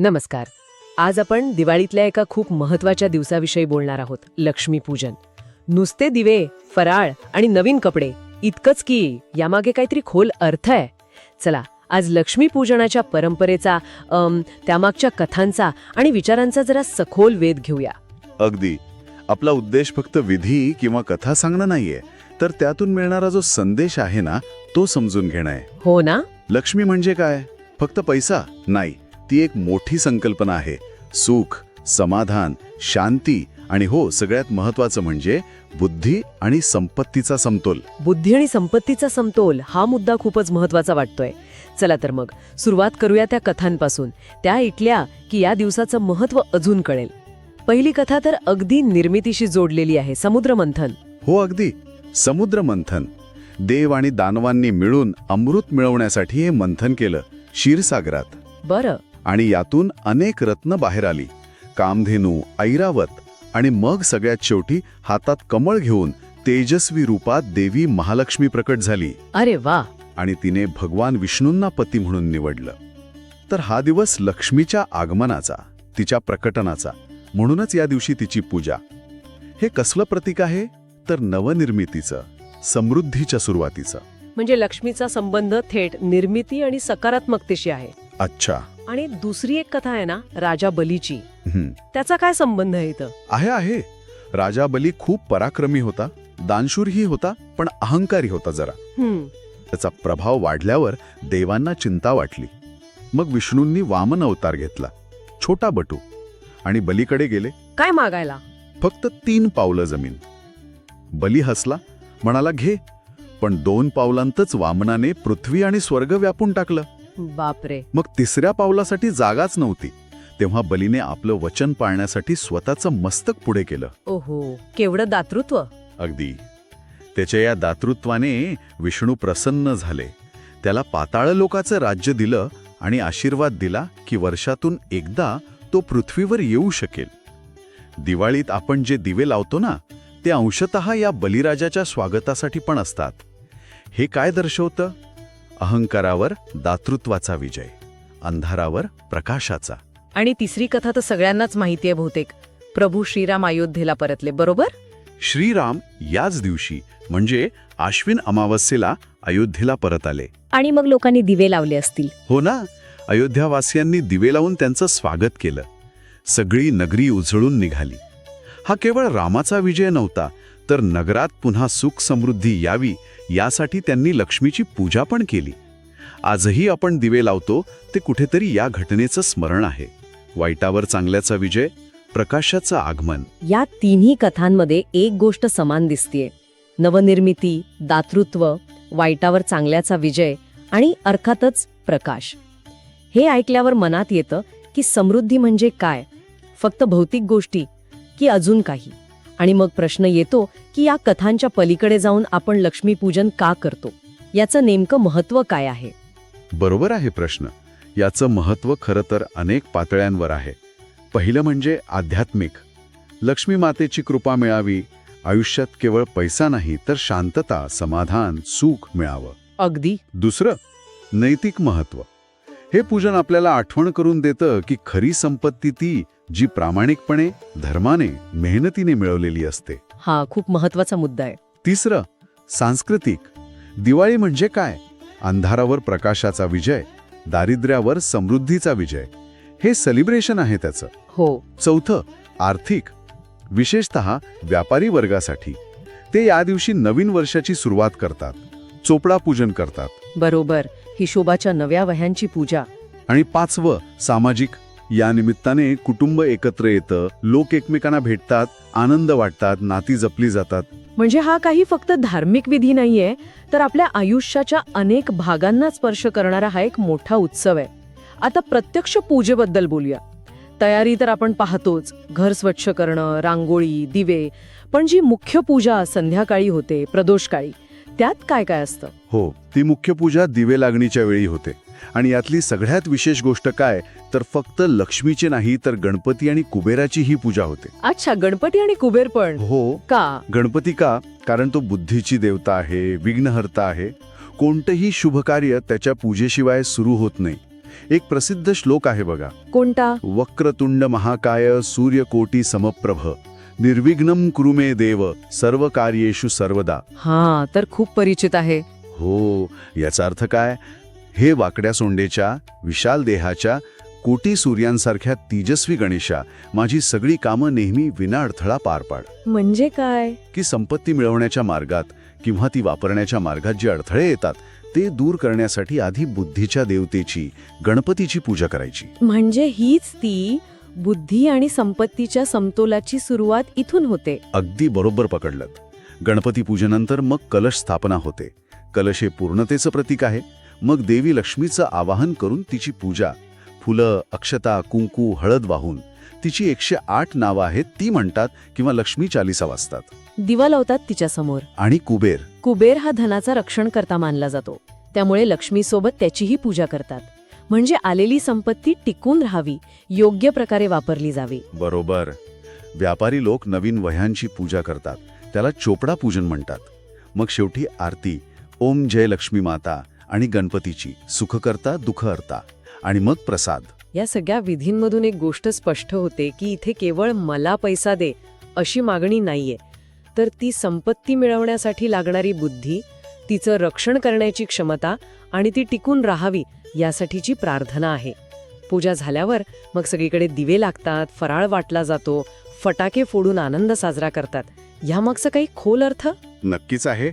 नमस्कार. आज आपण दिवाळीतल्या एका खूप महत्त्वाच्या दिवसाविषयी बोलणार आहोत लक्ष्मीपूजन नुसते दिवे फराळ आणि नवीन कपडे इतकंच की यामागे काहीतरी खोल अर्थ आहे. चला आज लक्ष्मीपूजनाच्या परंपरेचा त्यामागच्या कथांचा आणि विचारांचा जरा सखोल वेध घेऊया. अगदी. आपला उद्देश फक्त विधी किंवा कथा सांगणं नाहीये तर त्यातून मिळणारा जो संदेश आहे ना तो समजून घेणं आहे. हो ना? लक्ष्मी म्हणजे काय? फक्त पैसा? नाही. ती एक मोठी संकल्पना आहे. सुख समाधान शांती आणि हो सगळ्यात महत्वाचं म्हणजे बुद्धी आणि संपत्तीचा समतोल. बुद्धी आणि संपत्तीचा समतोल हा मुद्दा खूपच महत्त्वाचा वाटतोय. चला तर मग सुरुवात करूया त्या कथांपासून. त्या ऐकल्या की या दिवसाचं महत्त्व अजून कळेल. पहिली कथा तर अगदी निर्मितीशी जोडलेली आहे समुद्रमंथन. हो अगदी. समुद्र मंथन देव आणि दानवांनी मिळून अमृत मिळवण्यासाठी हे मंथन केलं क्षीरसागरात. बरं. आणि यातून अनेक रत्न बाहेर आली. कामधेनू ऐरावत आणि मग सगळ्यात शेवटी हातात कमळ घेऊन तेजस्वी रूपात देवी महालक्ष्मी प्रकट झाली. अरे वा! आणि तिने भगवान विष्णूंना पती म्हणून निवडलं. तर हा दिवस लक्ष्मीच्या आगमनाचा तिच्या प्रकटनाचा म्हणूनच या दिवशी तिची पूजा. हे कसलं प्रतीक आहे? तर नवनिर्मितीचं समृद्धीच्या सुरुवातीचं. म्हणजे लक्ष्मीचा संबंध थेट निर्मिती आणि सकारात्मकतेशी आहे. अच्छा. आणि दुसरी एक कथा आहे ना राजा बलीची. त्याचा काय संबंध आहे इथं? आहे आहे. राजा बली खूप पराक्रमी होता दानशूरही होता पण अहंकारी होता जरा. त्याचा प्रभाव वाढल्यावर देवांना चिंता वाटली. मग विष्णूंनी वामन अवतार घेतला छोटा बटू आणि बलीकडे गेले. काय मागायला? फक्त तीन पावलं जमीन. बली हसला म्हणाला घे. पण दोन पावलांतच वामनाने पृथ्वी आणि स्वर्ग व्यापून टाकलं. बापरे. मग तिसऱ्या पावलासाठी जागाच नव्हती. तेव्हा बलीने आपलं वचन पाळण्यासाठी स्वतःचं मस्तक पुढे केलं. ओहो केवढं दातृत्व? अगदी. त्याच्या या दातृत्वाने विष्णू प्रसन्न झाले. त्याला पाताळ लोकाचं राज्य दिलं आणि आशीर्वाद दिला की वर्षातून एकदा तो पृथ्वीवर येऊ शकेल. दिवाळीत आपण जे दिवे लावतो ना ते अंशतः या बलिराजाच्या स्वागतासाठी पण असतात. हे काय दर्शवतं? अहंकारावर दातृत्वाचा विजय अंधारावर प्रकाशाचा. आणि तिसरी कथा तर सगळ्यांनाच माहिती आहे बहुतेक. प्रभू श्रीराम अयोध्येला परतले बरोबर? श्रीराम याच दिवशी म्हणजे आश्विन अमावस्येला अयोध्येला परत आले. आणि मग लोकांनी दिवे लावले असतील. हो ना अयोध्यावासियांनी दिवे लावून त्यांचं स्वागत केलं. सगळी नगरी उजळून निघाली. हा केवळ रामाचा विजय नव्हता तर नगरात पुन्हा सुख समृद्धी यावी यासाठी त्यांनी लक्ष्मीची पूजा पण केली. आजही आपण दिवे लावतो ते कुठेतरी या घटनेचं स्मरण आहे. वाईटावर चांगल्याचा विजय प्रकाशाचं आगमन. या तिन्ही कथांमध्ये एक गोष्ट समान दिसतीये. नवनिर्मिती दातृत्व वाईटावर चांगल्याचा विजय आणि अर्थातच प्रकाश. हे ऐकल्यावर मनात येतं की समृद्धी म्हणजे काय? फक्त भौतिक गोष्टी की अजून काही? आणि मग प्रश्न येतो की या कथांच्या पलीकडे जाऊन आपण लक्ष्मीपूजन का करतो? याचं नेमकं महत्त्व काय आहे? बरोबर आहे प्रश्न. याचं महत्त्व खरं तर अनेक पातळ्यांवर आहे. पहिलं म्हणजे आध्यात्मिक. लक्ष्मी मातेची कृपा मिळावी आयुष्यात केवळ पैसा नाही तर शांतता समाधान सुख मिळावं. अगदी. दुसरं नैतिक महत्त्व. हे पूजन आपल्याला आठवण करून देतं की खरी संपत्ती ती जी प्रामाणिकपणे धर्माने मेहनतीने मिळवलेली असते. हा खूप महत्त्वाचा मुद्दा आहे. तिसरं सांस्कृतिक. दिवाळी म्हणजे काय? अंधारावर प्रकाशाचा विजय दारिद्र्यावर समृद्धीचा विजय. हे सेलिब्रेशन आहे त्याचं. हो. चौथं आर्थिक. विशेषत व्यापारी वर्गासाठी. ते या दिवशी नवीन वर्षाची सुरुवात करतात. चोपडा पूजन करतात. बरोबर. हिशोबाच्या नव्या वह्यांची पूजा. आणि पाचवं सामाजिक. या निमित्ताने कुटुंब एकत्र येतं लोक एकमेकांना भेटतात आनंद वाटतात नाती जपली जातात. म्हणजे हा काही फक्त धार्मिक विधी नाहीये तर आपल्या आयुष्याच्या अनेक भागांना स्पर्श करणारा हा एक मोठा उत्सव आहे. आता प्रत्यक्ष पूजेबद्दल बोलूया. तयारी तर आपण पाहतोच घर स्वच्छ करणं रांगोळी दिवे पण जी मुख्य पूजा संध्याकाळी होते प्रदोषकाळी त्यात काय काय असतं? हो ती मुख्य पूजा दिवे लागणीच्या वेळी होते. आणि यातली सगळ्यात विशेष गोष्ट काय तर फक्त लक्ष्मीची नाही तर गणपती आणि कुबेराची ही पूजा होते. अच्छा गणपती आणि कुबेर पण? हो. का? गणपती का? कारण तो बुद्धीची देवता आहे विघ्नहर्ता आहे. कोणतंही शुभ कार्य त्याच्या पूजेशिवाय सुरू होत नाही. एक प्रसिद्ध श्लोक आहे बघा. कोणता? वक्रतुंड महाकाय सूर्यकोटी समप्रभ. निर्विघ्नम कुरुमे देव सर्व कार्येषु सर्वदा. हा तर खूप परिचित आहे. हो याचा अर्थ काय? हे वाकड्या सोंडेच्या विशाल देहाच्या कोटी सूर्यांसारख्या तेजस्वी गणेशा माझी सगळी कामं नेहमी विनाअडथळा पार पाड. म्हणजे काय? की संपत्ती मिळवण्याच्या मार्गात किंवा ती वापरण्याच्या मार्गात जे अडथळे येतात ते दूर करण्यासाठी आधी बुद्धीच्या देवतेची गणपतीची पूजा करायची. म्हणजे हीच ती बुद्धी आणि संपत्तीच्या समतोलाची सुरुवात इथून होते. अगदी बरोबर पकडलं. गणपती पूजेनंतर मग कलश स्थापना होते. कलश हे पूर्णतेचं प्रतीक आहे. मग देवी लक्ष्मीचं आवाहन करून तिची पूजा. फुलं अक्षता कुंकू हळद वाहून. तिची एकशे आठ नावं आहेत ती म्हणतात किंवा लक्ष्मी चालिसा वाचतात दिवा लावतात तिच्या समोर. आणि कुबेर. कुबेर हा धनाचा रक्षणकर्ता मानला जातो. त्यामुळे लक्ष्मीसोबत त्याचीही पूजा करतात. म्हणजे आलेली संपत्ती टिकून राहावी योग्य प्रकारे वापरली जावी. बरोबर. व्यापारी लोक नवीन वह्यांची पूजा करतात. त्याला चोपडा पूजन म्हणतात. मग शेवटी आरती ओम जय लक्ष्मी माता आणि गणपतीची सुख करता दुःख हरता आणि मग प्रसाद. या सगळ्या विधींमधून एक गोष्ट स्पष्ट होते की इथे केवळ मला पैसा दे अशी मागणी नाहीये. तर ती संपत्ती मिळवण्यासाठी लागणारी बुद्धी तिचं रक्षण करण्याची क्षमता आणि ती टिकून राहावी यासाठीची प्रार्थना आहे. पूजा झाल्यावर मग सगळीकडे दिवे लागतात फराळ वाटला जातो फटाके फोडून आनंद साजरा करतात. यामागचा काही खोल अर्थ? नक्कीच आहे.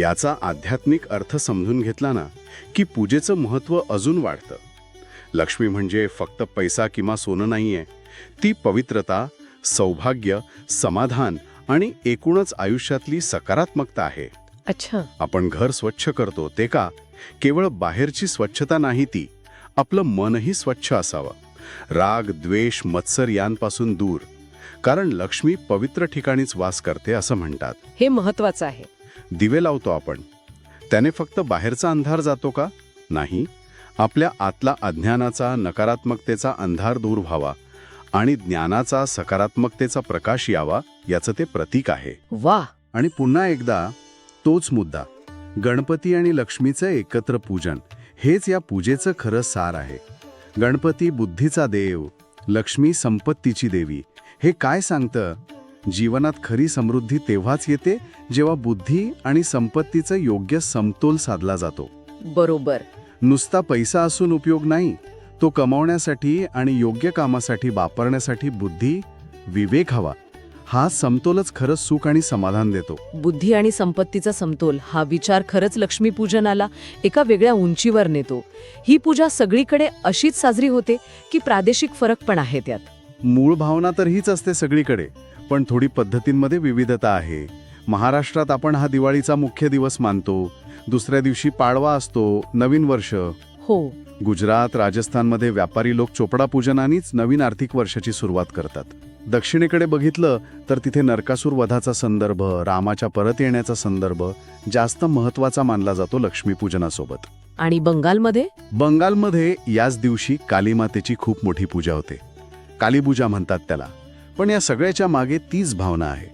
याचा आध्यात्मिक अर्थ समजून घेतला ना की पूजेचं महत्त्व अजून वाढतं. लक्ष्मी म्हणजे फक्त पैसा किंवा सोनं नाहीये. ती पवित्रता सौभाग्य समाधान आणि एकूणच आयुष्यातली सकारात्मकता आहे. अच्छा. आपण घर स्वच्छ करतो ते का? केवळ बाहेरची स्वच्छता नाही ती आपलं मनही स्वच्छ असावं. राग द्वेष मत्सर यांपासून दूर. कारण लक्ष्मी पवित्र ठिकाणीच वास करते असं म्हणतात. हे महत्वाचं आहे. दिवे लावतो आपण. त्याने फक्त बाहेरचा अंधार जातो का? नाही. आपल्या आतला अज्ञानाचा नकारात्मकतेचा अंधार दूर व्हावा आणि ज्ञानाचा सकारात्मकतेचा प्रकाश यावा याचं ते प्रतीक आहे. वा. आणि पुन्हा एकदा तोच मुद्दा. गणपती आणि लक्ष्मीचं एकत्र पूजन हेच या पूजेचं खरं सार आहे. गणपती बुद्धीचा देव लक्ष्मी संपत्तीची देवी हे काय सांगतं? जीवनात खरी समृद्धी तेव्हाच येते जेव्हा बुद्धी आणि संपत्तीचा योग्य समतोल साधला जातो. बरोबर. नुसता पैसा असून उपयोग नाही तो कमावण्यासाठी आणि योग्य कामासाठी वापरण्यासाठी बुद्धी विवेक हवा. हा समतोलच खरं सुख आणि समाधान देतो. बुद्धी आणि संपत्तीचा समतोल हा विचार खरंच लक्ष्मीपूजनाला एका वेगळ्या उंचीवर नेतो. ही पूजा सगळीकडे अशीच साजरी होते की प्रादेशिक फरक पण आहे त्यात मूळ भावना तर हीच असते सगळीकडे पण थोडी पद्धतींमध्ये विविधता आहे. महाराष्ट्रात आपण हा दिवाळीचा मुख्य दिवस मानतो दुसऱ्या दिवशी पाडवा असतो नवीन वर्ष. हो. गुजरात राजस्थानमध्ये व्यापारी लोक चोपडा पूजनानेच नवीन आर्थिक वर्षाची सुरुवात करतात. दक्षिणेकडे बघितलं तर तिथे नरकासूर वधाचा संदर्भ रामाच्या परत येण्याचा संदर्भ जास्त महत्त्वाचा मानला जातो लक्ष्मीपूजनासोबत. आणि बंगालमध्ये? बंगालमध्ये याच दिवशी कालीमातेची खूप मोठी पूजा होते. कालीपूजा म्हणतात त्याला. पण या सगळ्याच्या मागे तीच भावना आहे.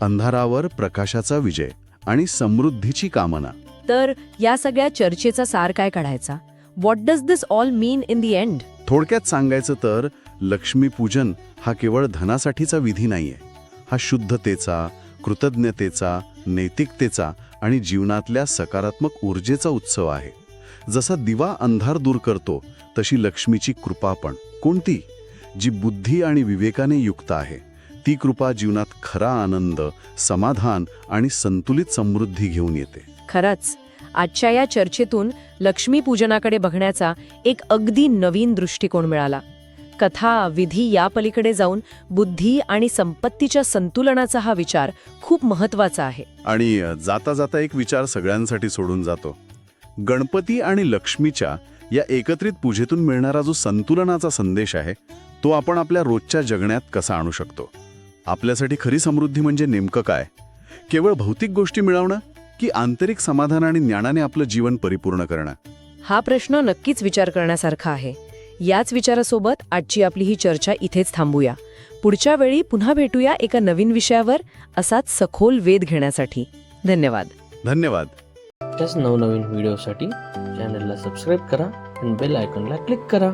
अंधारावर प्रकाशाचा विजय आणि समृद्धीची कामना. तर या सगळ्या चर्चेचा सार काय काढायचा? What does this all mean in the end थोडक्यात सांगायचं तर लक्ष्मीपूजन हा केवळ धनासाठीचा विधी नाहीये. हा शुद्धतेचा कृतज्ञतेचा नैतिकतेचा आणि जीवनातल्या सकारात्मक ऊर्जेचा उत्सव आहे. जसा दिवा अंधार दूर करतो तशी लक्ष्मीची कृपा पण. कोणती? जी बुद्धी आणि विवेकाने युक्त आहे. ती कृपा जीवनात खरा आनंद समाधान आणि संतुलित समृद्धी घेऊन येते. खरंच आजच्या या चर्चेतून लक्ष्मीपूजनाकडे बघण्याचा एक अगदी नवीन दृष्टिकोन मिळाला. कथा विधी या पलीकडे जाऊन बुद्धी आणि संपत्तीच्या संतुलनाचा हा विचार खूप महत्त्वाचा आहे. आणि जाता जाता एक विचार सगळ्यांसाठी सोडून जातो. गणपती आणि लक्ष्मीच्या या एकत्रित पूजेतून मिळणारा जो संतुलनाचा संदेश आहे तो आपण आपल्या रोजच्या जगण्यात कसा आणू शकतो? आपल्यासाठी खरी समृद्धी म्हणजे नेमकं काय? केवळ भौतिक गोष्टी मिळवणं की आंतरिक समाधान आणि ज्ञानाने आपलं जीवन परिपूर्ण करणं? हा प्रश्न नक्कीच विचार करण्यासारखा आहे. याच विचारासोबत आजची आपली ही चर्चा इथेच थांबूया. पुढच्या वेळी पुन्हा भेटूया एका नवीन विषयावर असाच सखोल वेध घेण्यासाठी. धन्यवाद. धन्यवाद. अशाच नवनवीन व्हिडिओसाठी चॅनलला सबस्क्राईब करा आणि बेल आयकॉनला क्लिक करा.